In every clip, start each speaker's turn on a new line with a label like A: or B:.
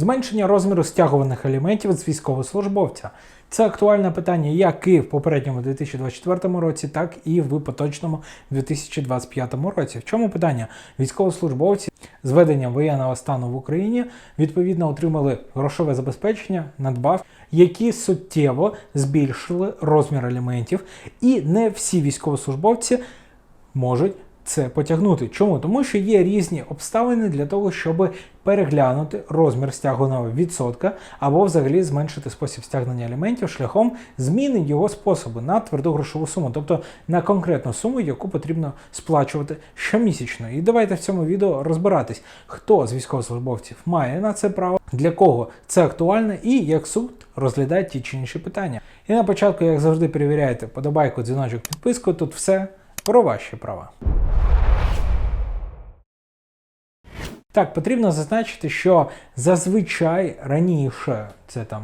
A: Зменшення розміру стягуваних аліментів з військовослужбовця. Це актуальне питання як і в попередньому 2024 році, так і в поточному 2025 році. В чому питання? Військовослужбовці з введенням воєнного стану в Україні відповідно отримали грошове забезпечення, надбав, які суттєво збільшили розмір аліментів, і не всі військовослужбовці можуть це потягнути. Чому? Тому що є різні обставини для того, щоб переглянути розмір стягуваного відсотка або взагалі зменшити спосіб стягнення аліментів шляхом зміни його способу на тверду грошову суму, тобто на конкретну суму, яку потрібно сплачувати щомісячно. І давайте в цьому відео розбиратись, хто з військовослужбовців має на це право, для кого це актуально і як суд розглядає ті чи інші питання. І на початку, як завжди, перевіряйте подобайку, дзвіночок, підписку. Тут все про ваші права. Так, потрібно зазначити, що зазвичай раніше, це там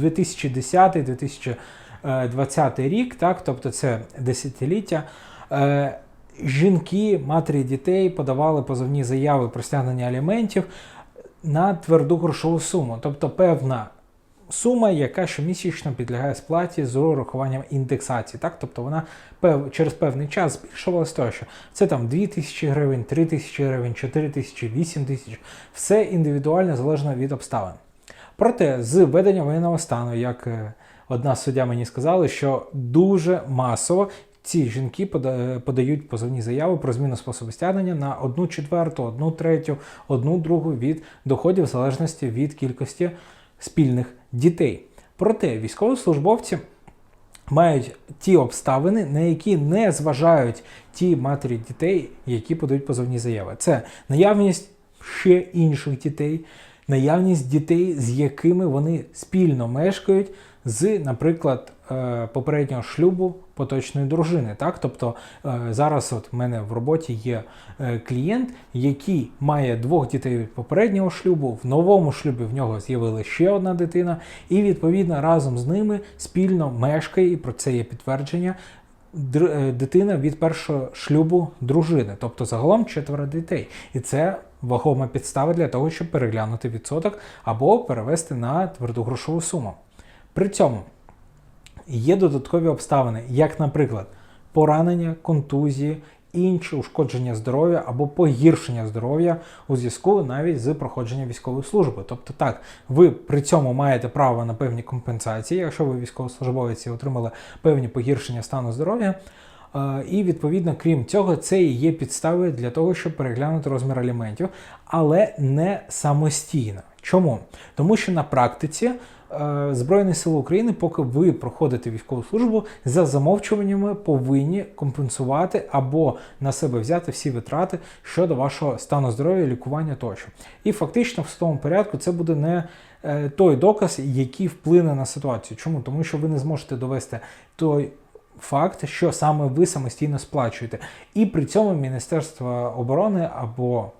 A: 2010-2020 рік, так, тобто це десятиліття, е, жінки, матері дітей подавали позовні заяви про стягнення аліментів на тверду грошову суму, тобто певна сума, яка щомісячно підлягає сплаті з урахуванням індексації. Так? Тобто вона пев, через певний час збільшувалась тощо. Це там 2 тисячі гривень, 3 тисячі гривень, 4 тисячі, 8 тисяч. Все індивідуально залежно від обставин. Проте з введення воєнного стану, як е, одна суддя мені сказала, що дуже масово ці жінки подають позовні заяви про зміну способу стягнення на одну четверту, одну третю, одну другу від доходів в залежності від кількості спільних дітей. Проте військовослужбовці мають ті обставини, на які не зважають ті матері дітей, які подають позовні заяви. Це наявність ще інших дітей, наявність дітей, з якими вони спільно мешкають, з, наприклад, е, попереднього шлюбу поточної дружини. Так? Тобто е, зараз от в мене в роботі є е, клієнт, який має двох дітей від попереднього шлюбу, в новому шлюбі в нього з'явилася ще одна дитина, і відповідно разом з ними спільно мешкає, і про це є підтвердження. Дитина від першого шлюбу дружини, тобто загалом четверо дітей. І це вагома підстава для того, щоб переглянути відсоток або перевести на тверду грошову суму. При цьому є додаткові обставини, як, наприклад, поранення, контузії, інші ушкодження здоров'я або погіршення здоров'я у зв'язку навіть з проходженням військової служби. Тобто, так, ви при цьому маєте право на певні компенсації, якщо ви військовослужбовець отримали певні погіршення стану здоров'я. І відповідно, крім цього, це і є підстави для того, щоб переглянути розмір аліментів, але не самостійно. Чому? Тому що на практиці Е, Збройні сили України, поки ви проходите військову службу, за замовчуваннями повинні компенсувати або на себе взяти всі витрати щодо вашого стану здоров'я, лікування тощо. І фактично в судовому порядку це буде не е, той доказ, який вплине на ситуацію. Чому? Тому що ви не зможете довести той. Факт, що саме ви самостійно сплачуєте, і при цьому Міністерство оборони або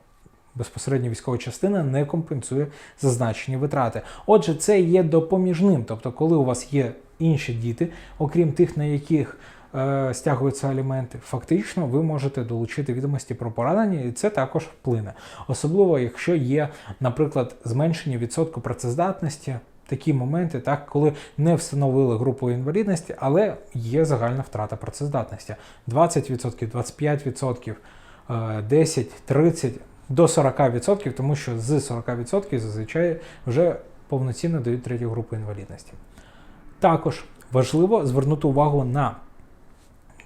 A: безпосередньо військова частина не компенсує зазначені витрати. Отже, це є допоміжним. Тобто, коли у вас є інші діти, окрім тих, на яких е, стягуються аліменти, фактично ви можете долучити відомості про поранення, і це також вплине. Особливо, якщо є, наприклад, зменшення відсотку працездатності. Такі моменти, так, коли не встановили групу інвалідності, але є загальна втрата працездатності. 20%, 25%, 10, 30% до 40%, тому що з 40% зазвичай вже повноцінно дають третю групу інвалідності. Також важливо звернути увагу на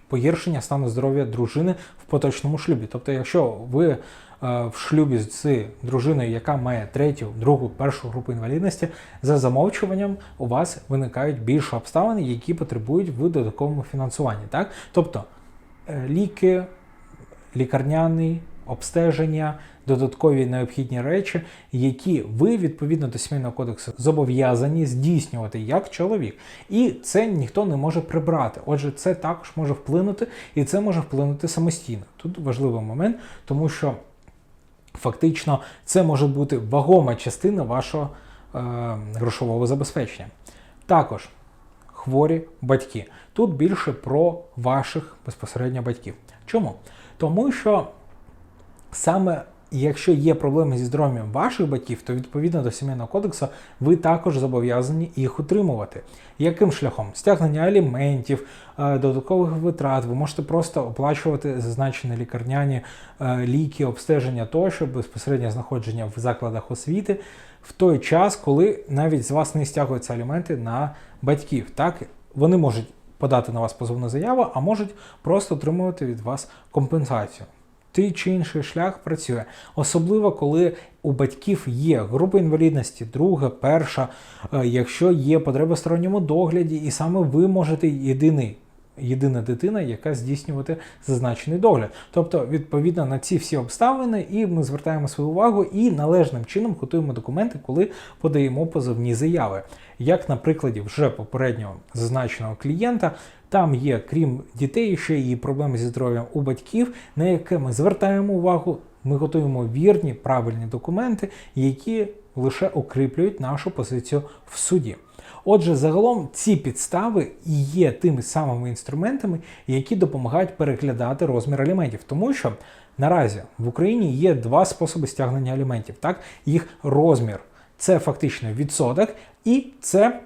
A: погіршення стану здоров'я дружини в поточному шлюбі. Тобто, якщо ви е, в шлюбі з дружиною, яка має третю, другу, першу групу інвалідності, за замовчуванням у вас виникають більше обставини, які потребують в додатковому фінансуванні. Так? Тобто е, ліки, лікарняний обстеження, додаткові необхідні речі, які ви відповідно до сімейного кодексу зобов'язані здійснювати як чоловік. І це ніхто не може прибрати. Отже, це також може вплинути, і це може вплинути самостійно. Тут важливий момент, тому що фактично це може бути вагома частина вашого е, грошового забезпечення. Також. Хворі батьки. Тут більше про ваших безпосередньо батьків. Чому? Тому що саме якщо є проблеми зі здоров'ям ваших батьків, то відповідно до сімейного кодексу ви також зобов'язані їх утримувати. Яким шляхом? Стягнення аліментів, е, додаткових витрат, ви можете просто оплачувати зазначені лікарняні е, ліки, обстеження тощо, безпосереднє знаходження в закладах освіти в той час, коли навіть з вас не стягуються аліменти на батьків. Так вони можуть подати на вас позовну заяву, а можуть просто отримувати від вас компенсацію. Той чи інший шлях працює, особливо коли у батьків є група інвалідності, друга, перша, е, якщо є потреба в сторонньому догляді, і саме ви можете єдиний. Єдина дитина, яка здійснювати зазначений догляд. Тобто, відповідно на ці всі обставини, і ми звертаємо свою увагу і належним чином готуємо документи, коли подаємо позовні заяви. Як на прикладі вже попереднього зазначеного клієнта, там є, крім дітей, ще і проблеми зі здоров'ям у батьків, на яке ми звертаємо увагу. Ми готуємо вірні, правильні документи, які лише укріплюють нашу позицію в суді. Отже, загалом ці підстави і є тими самими інструментами, які допомагають переглядати розмір аліментів, тому що наразі в Україні є два способи стягнення аліментів. Так, їх розмір це фактично відсоток, і це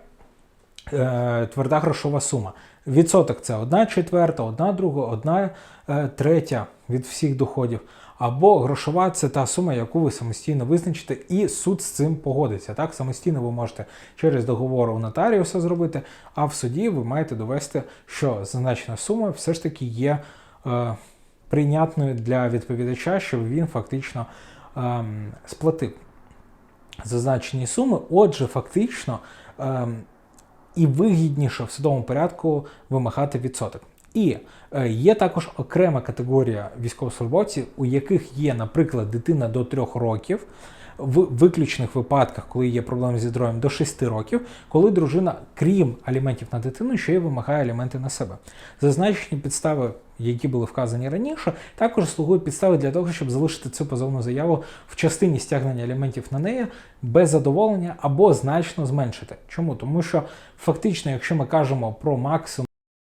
A: е, тверда грошова сума. Відсоток це одна четверта, одна друга, одна е, третя від всіх доходів. Або грошова це та сума, яку ви самостійно визначите, і суд з цим погодиться. Так, самостійно ви можете через договор у нотаріуса зробити, а в суді ви маєте довести, що зазначена сума все ж таки є е, прийнятною для відповідача, щоб він фактично е, сплатив зазначені суми. Отже, фактично. Е, і вигідніше в судовому порядку вимагати відсоток. І е, є також окрема категорія військовослужбовців, у яких є, наприклад, дитина до 3 років, в виключних випадках, коли є проблеми зі здоров'ям до 6 років, коли дружина, крім аліментів на дитину, ще й вимагає аліменти на себе. Зазначені підстави, які були вказані раніше, також слугують підстави для того, щоб залишити цю позовну заяву в частині стягнення аліментів на неї без задоволення або значно зменшити. Чому? Тому що фактично, якщо ми кажемо про максимум.